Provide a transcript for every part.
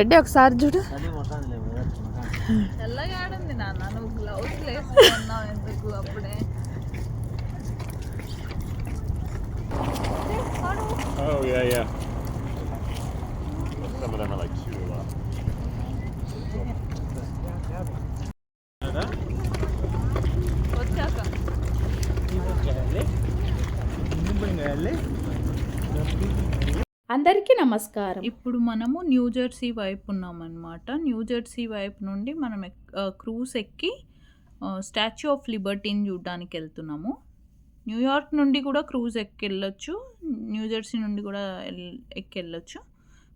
రెడ్డి ఒకసారి చూడు. తెల్లగా ఆడింది నాన్న నువ్వు గ్లౌస్ వేసుకున్నావు ఎందుకు అప్పుడే? Oh yeah, yeah. Some of them are like super low. వచ్చాక. అందరికీ నమస్కారం. ఇప్పుడు మనము న్యూ జెర్సీ వైపు ఉన్నామన్నమాట. న్యూ జెర్సీ వైపు నుండి మనం క్రూజ్ ఎక్కి స్టాచ్యూ ఆఫ్ లిబర్టీని చూడడానికి వెళ్తున్నాము. న్యూయార్క్ నుండి కూడా క్రూజ్ ఎక్కి వెళ్ళొచ్చు న్యూ జెర్సీ నుండి కూడా ఎక్కి వెళ్ళొచ్చు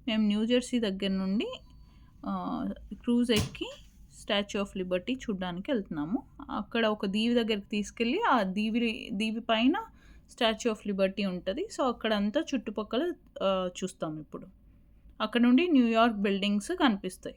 మేము న్యూ జెర్సీ దగ్గర నుండి క్రూజ్ ఎక్కి స్టాచ్యూ ఆఫ్ లిబర్టీ చూడడానికి వెళ్తున్నాము. అక్కడ ఒక దీవి దగ్గరికి తీసుకెళ్ళి ఆ దీవి దీవి పైన స్టాచ్యూ ఆఫ్ లిబర్టీ ఉంటుంది. సో అక్కడంతా చుట్టుపక్కల చూస్తాం ఇప్పుడు. అక్కడ నుండి న్యూయార్క్ బిల్డింగ్స్ కనిపిస్తాయి.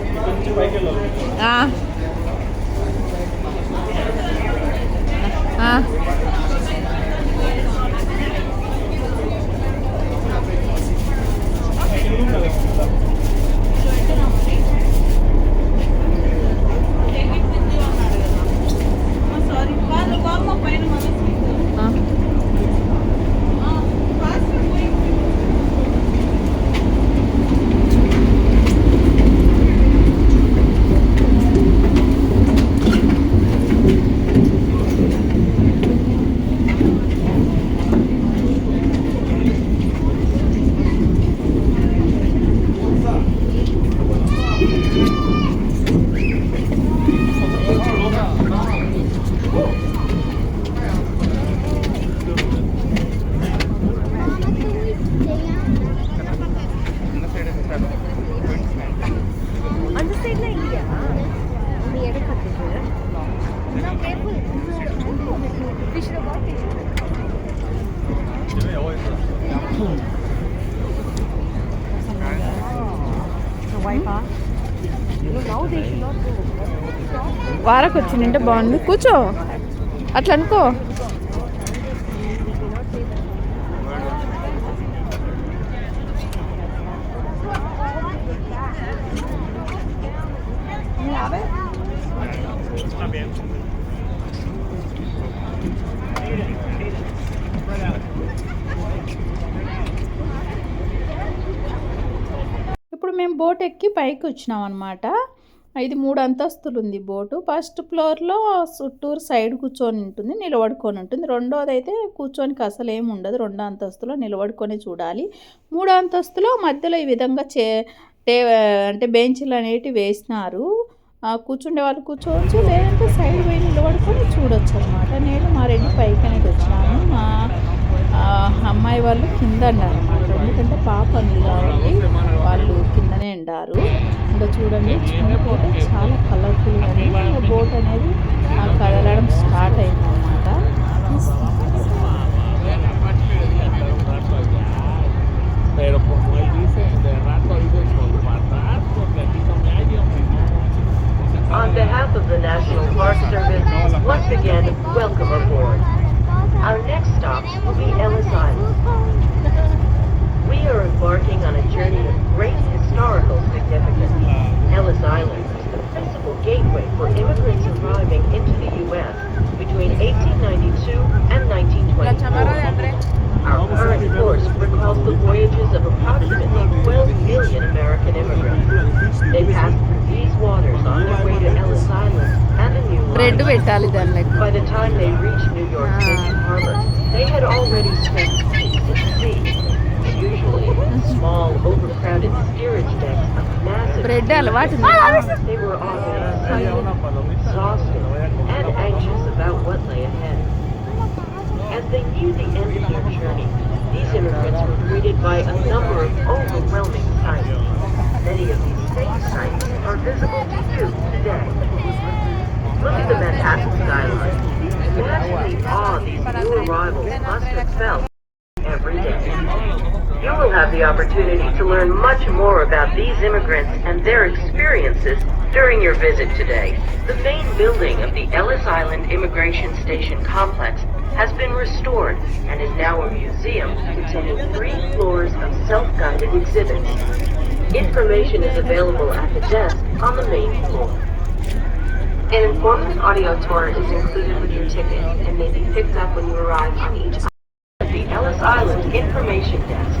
ఆ. సారీ కూర్చునింటే బాగుంది. కూర్చో. అట్లా అనుకో. ఇప్పుడు మేము బోట్ ఎక్కి పైకి వచ్చినాం అనమాట ఇది మూడు అంతస్తులు ఉంది బోటు. ఫస్ట్ ఫ్లోర్లో చుట్టూరు సైడ్ కూర్చొని ఉంటుంది నిలబడుకొని ఉంటుంది. రెండోది అయితే కూర్చొనికి అసలు ఏమి ఉండదు రెండో అంతస్తులో నిలబడుకొని చూడాలి. మూడో అంతస్తులో మధ్యలో ఈ విధంగా చే టే అంటే బెంచ్లు అనేటివి వేసినారు. కూర్చుండే వాళ్ళు కూర్చోవచ్చు లేదంటే సైడ్ పోయి నిలబడుకొని చూడొచ్చు అనమాట నేను మా రెండు పైకి అనేది వచ్చినాను. మా అమ్మాయి వాళ్ళు కింద అన్నారు అనమాట ఎందుకంటే పాప ఉంది కాబట్టి వాళ్ళు కిందనే ఉండారు. చూడండి చాలా బోట్ అనేది కదలడం స్టార్ట్ అయింది అనమాట On behalf of the National Park Service, once again, welcome aboard. Our next stop will be Ellis Island. We are embarking on a journey of great historical gateway for immigrants arriving into the U.S. between 1892 and 1924. Our current course recalls the voyages of approximately 12 million American immigrants. They passed through these waters on their way to Ellis Island and the new York. By the time they reached New York City Harbor, they had already spent weeks at sea usually small, overcrowded steerage decks of massive... Bread. They were often excited, exhausted, and anxious about what lay ahead. As they neared the end of their journey, these immigrants were greeted by a number of overwhelming sights. Many of these same sights are visible to you today. Look at the Manhattan skyline. Imagine the awe these new arrivals must have felt. You will have the opportunity to learn much more about these immigrants and their experiences during your visit today. The main building of the Ellis Island Immigration Station complex has been restored and is now a museum containing three floors of self-guided exhibits. Information is available at the desk on the main floor. An informative audio tour is included with your ticket and may be picked up when you arrive on each of the Ellis Island Information Desk.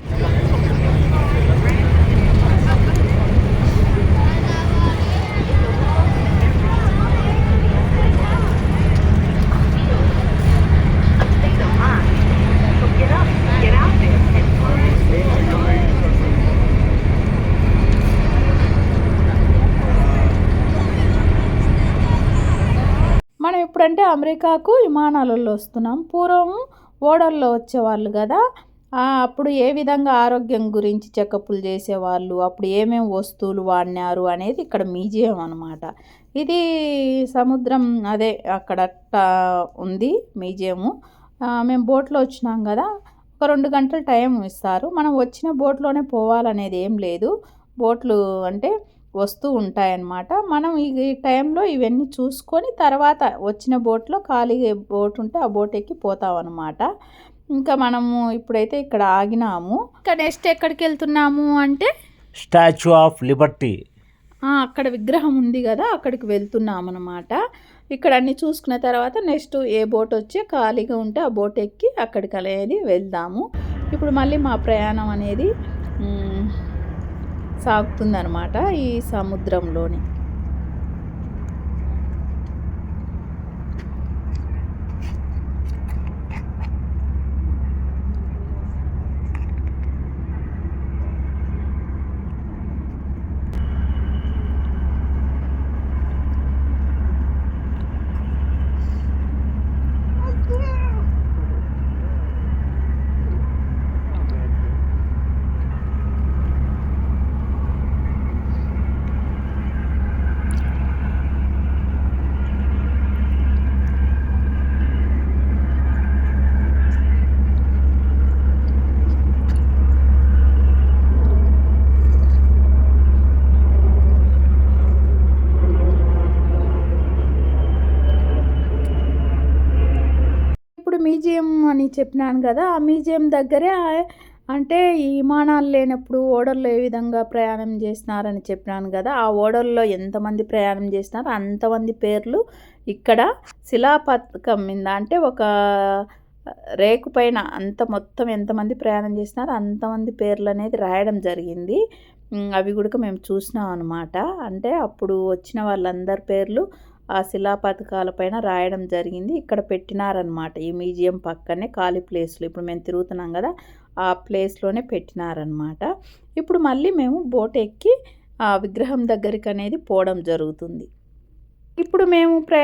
అమెరికాకు విమానాలలో వస్తున్నాం. పూర్వం ఓడల్లో వచ్చేవాళ్ళు కదా అప్పుడు ఏ విధంగా ఆరోగ్యం గురించి చెకప్లు చేసేవాళ్ళు అప్పుడు ఏమేమి వస్తువులు వాడినారు అనేది ఇక్కడ మ్యూజియం అనమాట ఇది సముద్రం అదే అక్కడ ఉంది మ్యూజియము. మేము బోట్లో వచ్చినాం కదా ఒక రెండు గంటల టైం ఇస్తారు. మనం వచ్చిన బోట్లోనే పోవాలనేది ఏం లేదు. బోట్లు అంటే వస్తూ ఉంటాయన్నమాట. మనం ఈ టైంలో ఇవన్నీ చూసుకొని తర్వాత వచ్చిన బోట్లో ఖాళీగా బోట్ ఉంటే ఆ బోట్ ఎక్కి పోతాం అనమాట ఇంకా మనము ఇప్పుడైతే ఇక్కడ ఆగినాము. ఇంకా నెక్స్ట్ ఎక్కడికి వెళ్తున్నాము అంటే? Statue of liberty. అక్కడ విగ్రహం ఉంది కదా అక్కడికి వెళ్తున్నాం అనమాట ఇక్కడ అన్ని చూసుకున్న తర్వాత నెక్స్ట్ ఏ బోట్ వచ్చి ఖాళీగా ఉంటే ఆ బోట్ ఎక్కి అక్కడికి అనేది వెళ్దాము. ఇప్పుడు మళ్ళీ మా ప్రయాణం అనేది సాగుతుందన్నమాట ఈ సముద్రంలోని ఇప్పుడు మ్యూజియం అని చెప్పినాను కదా ఆ మ్యూజియం దగ్గరే అంటే ఈ విమానాలు లేనప్పుడు ఓడల్లో ఏ విధంగా ప్రయాణం చేసినారని చెప్పినాను కదా ఆ ఓడల్లో ఎంతమంది ప్రయాణం చేసినారో అంతమంది పేర్లు ఇక్కడ శిలాపథకం మీద అంటే ఒక రేకు పైన అంత మొత్తం ఎంతమంది ప్రయాణం చేసినారో అంతమంది పేర్లు అనేది రాయడం జరిగింది. అవి కూడా మేము చూసినాం అనమాట అంటే అప్పుడు వచ్చిన వాళ్ళందరి పేర్లు ఆ శిలా పైన రాయడం జరిగింది. ఇక్కడ పెట్టినారనమాట ఈ మ్యూజియం పక్కనే ఖాళీ ప్లేస్లో. ఇప్పుడు మేము తిరుగుతున్నాం కదా ఆ ప్లేస్లోనే పెట్టినారనమాట ఇప్పుడు మళ్ళీ మేము బోట్ ఎక్కి ఆ విగ్రహం దగ్గరికి అనేది పోవడం జరుగుతుంది. ఇప్పుడు మేము ప్రే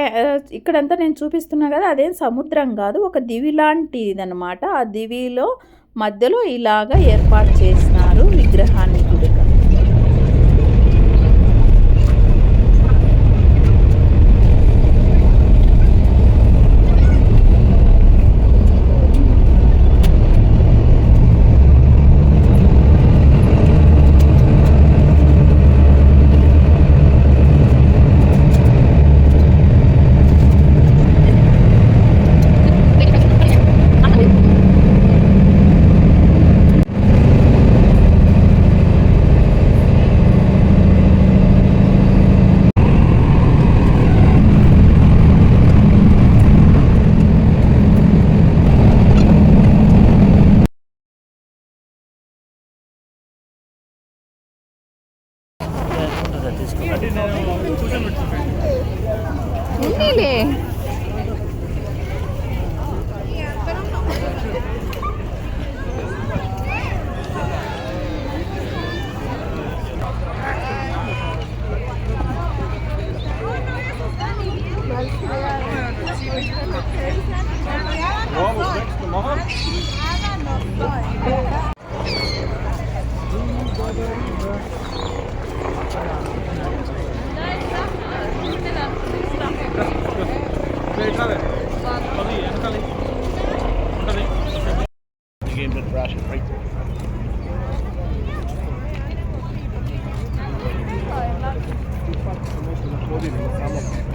ఇక్కడంతా నేను చూపిస్తున్నా కదా అదేం సముద్రం కాదు ఒక దివి లాంటిదనమాట ఆ దివిలో మధ్యలో ఇలాగా ఏర్పాటు చేసినారు విగ్రహాన్ని.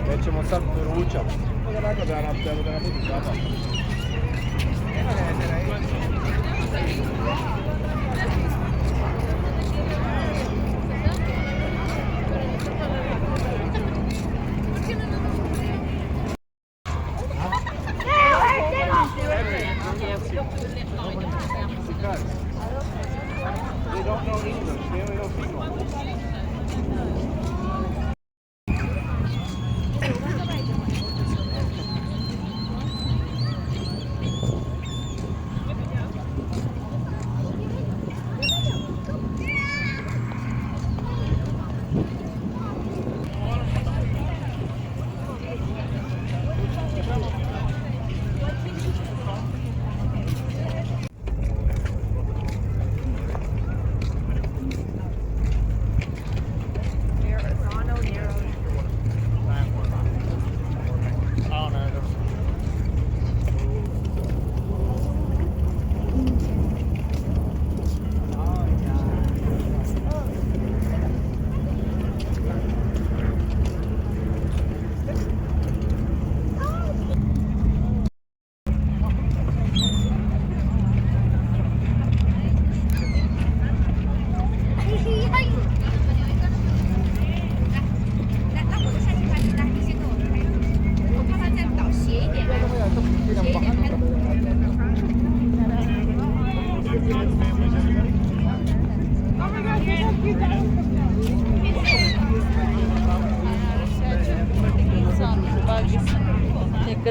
Nećemo sad ručak. Onako da nam, da nam budu zabavno.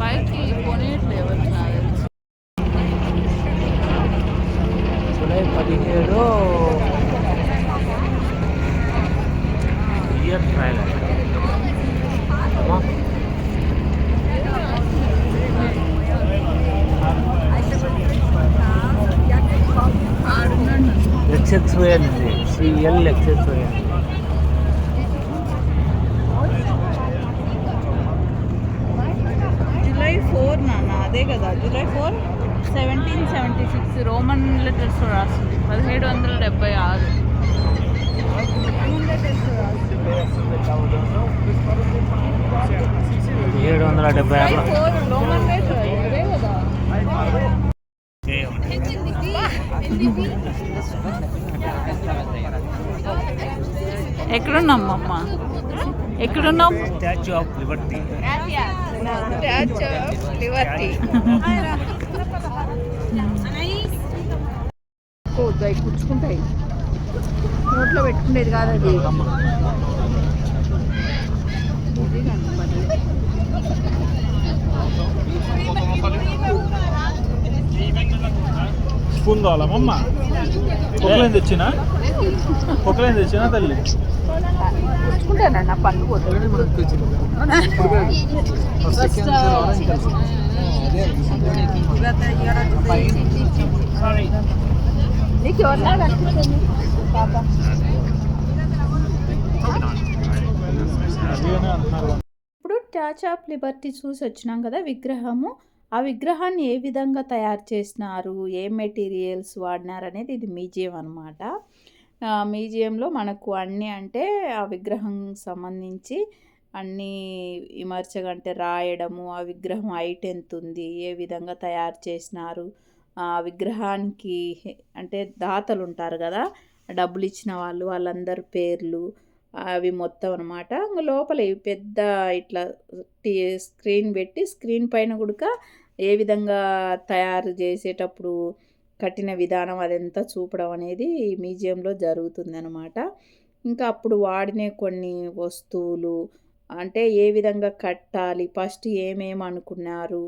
పైకి కొనేట్లేవు నాకు తెలిసి. జూలై పదిహేడు year trial X X Y L C L X X Y L July four నాన్న అదే కదా July four seventeen seventy six Roman letters రాస్తుంది పదిహేడు వందల డెబ్బై ఆరు. ఏడు వందల డెబ్బై ఆరు. ఫోర్ రోమన్ లెటర్ ఇదే కదా. ఎక్కడున్నాం అమ్మ ఎక్కడున్నాం స్టాచ్యూ ఆఫ్ లిబర్టీ లిబర్టీ పోతాయి కూర్చుకుంటాయి నోట్లో పెట్టుకునేది కాదు అది స్పూన్ కావాలమ్మమ్మ పొక్కలేం తెచ్చినా? పొక్కలేం తెచ్చినా తల్లి? నీకు ఎవరిలాగా అనిపిస్తుంది పాప ఇప్పుడు స్టాచ్యూ ఆఫ్ లిబర్టీ చూసి వచ్చినాం కదా విగ్రహము. ఆ విగ్రహాన్ని ఏ విధంగా తయారు చేసినారు ఏ మెటీరియల్స్ వాడినారు అనేది ఇది మ్యూజియం అనమాట మ్యూజియంలో మనకు అన్నీ అంటే ఆ విగ్రహం సంబంధించి అన్నీ ఇమర్చగంటే రాయడము ఆ విగ్రహం హైట్ ఎంత ఉంది ఏ విధంగా తయారు చేసినారు ఆ విగ్రహానికి అంటే దాతలు ఉంటారు కదా డబ్బులు ఇచ్చిన వాళ్ళు వాళ్ళందరి పేర్లు అవి మొత్తం అనమాట లోపల పెద్ద ఇట్లా టీ స్క్రీన్ పెట్టి స్క్రీన్ పైన కూడా ఏ విధంగా తయారు చేసేటప్పుడు కట్టిన విధానం అదంతా చూపడం అనేది ఈ మ్యూజియంలో జరుగుతుందనమాట ఇంకా అప్పుడు వాడిన కొన్ని వస్తువులు అంటే ఏ విధంగా కట్టాలి ఫస్ట్ ఏమేమి అనుకున్నారు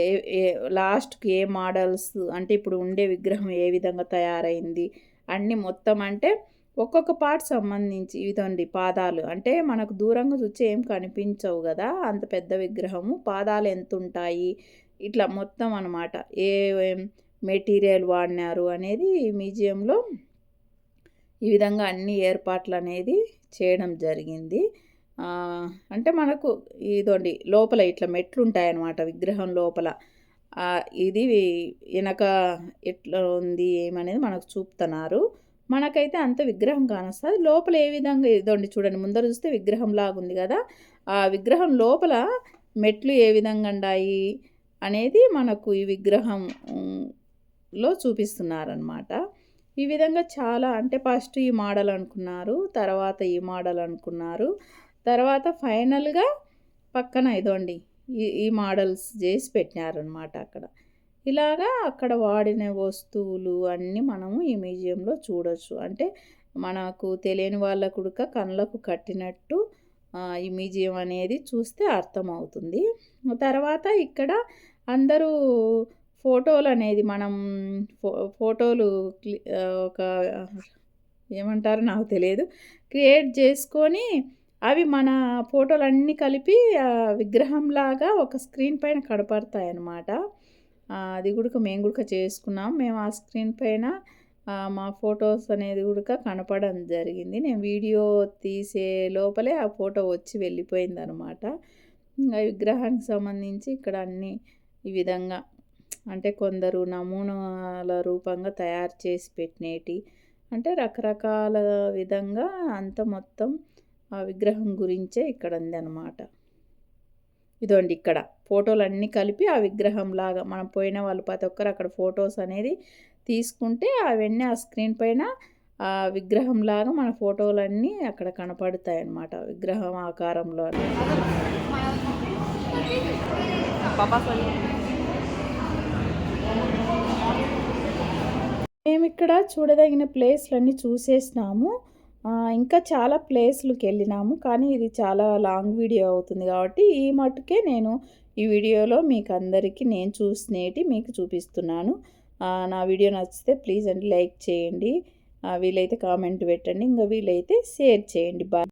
ఏ ఏ లాస్ట్కి ఏ మోడల్స్ అంటే ఇప్పుడు ఉండే విగ్రహం ఏ విధంగా తయారైంది అన్నీ మొత్తం అంటే ఒక్కొక్క పార్ట్ సంబంధించి ఇదండి పాదాలు. అంటే మనకు దూరంగా చూస్తే ఏం కనిపించవు కదా అంత పెద్ద విగ్రహము పాదాలు ఎంత ఉంటాయి ఇట్లా మొత్తం అనమాట ఏ మెటీరియల్ వాడినారు అనేది ఈ మ్యూజియంలో ఈ విధంగా అన్ని ఏర్పాట్లు అనేది చేయడం జరిగింది. అంటే మనకు ఇదండి లోపల ఇట్లా మెట్లు ఉంటాయన్నమాట విగ్రహం లోపల. ఇది వెనక ఎట్లా ఉంది ఏమనేది మనకు చూపుతున్నారు. మనకైతే అంత విగ్రహం కానొస్తుంది. లోపల ఏ విధంగా ఇదండి చూడండి ముందర చూస్తే విగ్రహం లాగుంది కదా. ఆ విగ్రహం లోపల మెట్లు ఏ విధంగా ఉన్నాయి అనేది మనకు ఈ విగ్రహం లో చూపిస్తున్నారనమాట ఈ విధంగా చాలా అంటే ఫస్ట్ ఈ మోడల్ అనుకున్నారు తర్వాత ఈ మోడల్ అనుకున్నారు. తర్వాత ఫైనల్గా పక్కన ఇదోండి ఈ ఈ మోడల్స్ చేసి పెట్టినారనమాట అక్కడ. ఇలాగా అక్కడ వాడిన వస్తువులు అన్నీ మనము ఈ మ్యూజియంలో చూడొచ్చు. అంటే మనకు తెలియని వాళ్ళ కుడక కళ్ళకు కట్టినట్టు ఈ మ్యూజియం అనేది చూస్తే అర్థమవుతుంది. తర్వాత ఇక్కడ అందరూ ఫోటోలు అనేది మనం ఫో ఫోటోలు క్లి ఒక ఏమంటారో నాకు తెలియదు. క్రియేట్ చేసుకొని అవి మన ఫోటోలు అన్నీ కలిపి విగ్రహంలాగా ఒక స్క్రీన్ పైన కనపడతాయి అన్నమాట అది కూడా మేము కూడా చేసుకున్నాం. మేము ఆ స్క్రీన్ పైన మా ఫొటోస్ అనేది కూడా కనపడడం జరిగింది. నేను వీడియో తీసే లోపలే ఆ ఫోటో వచ్చి వెళ్ళిపోయింది అనమాట ఇంకా విగ్రహానికి సంబంధించి ఇక్కడ అన్నీ ఈ విధంగా. అంటే కొందరు నమూనాల రూపంగా తయారు చేసి పెట్టినేటి అంటే రకరకాల విధంగా అంత మొత్తం ఆ విగ్రహం గురించే ఇక్కడ ఉంది అనమాట ఇదోండి ఇక్కడ ఫోటోలు అన్నీ కలిపి ఆ విగ్రహం లాగా మనం పోయిన వాళ్ళు ప్రతి ఒక్కరు అక్కడ ఫొటోస్ అనేది తీసుకుంటే అవన్నీ ఆ స్క్రీన్ పైన ఆ విగ్రహం లాగా మన ఫోటోలన్నీ అక్కడ కనపడతాయి అన్నమాట విగ్రహం ఆకారంలో మేము ఇక్కడ చూడదగిన ప్లేస్లన్నీ చూసేసినాము. ఇంకా చాలా ప్లేస్లకు వెళ్ళినాము కానీ ఇది చాలా లాంగ్ వీడియో అవుతుంది కాబట్టి ఈ మట్టుకే నేను ఈ వీడియోలో మీకు అందరికీ నేను చూసినేటి మీకు చూపిస్తున్నాను. నా వీడియో నచ్చితే ప్లీజ్ అండి లైక్ చేయండి. వీలైతే కామెంట్ పెట్టండి. ఇంకా వీలైతే షేర్ చేయండి. బాయ్.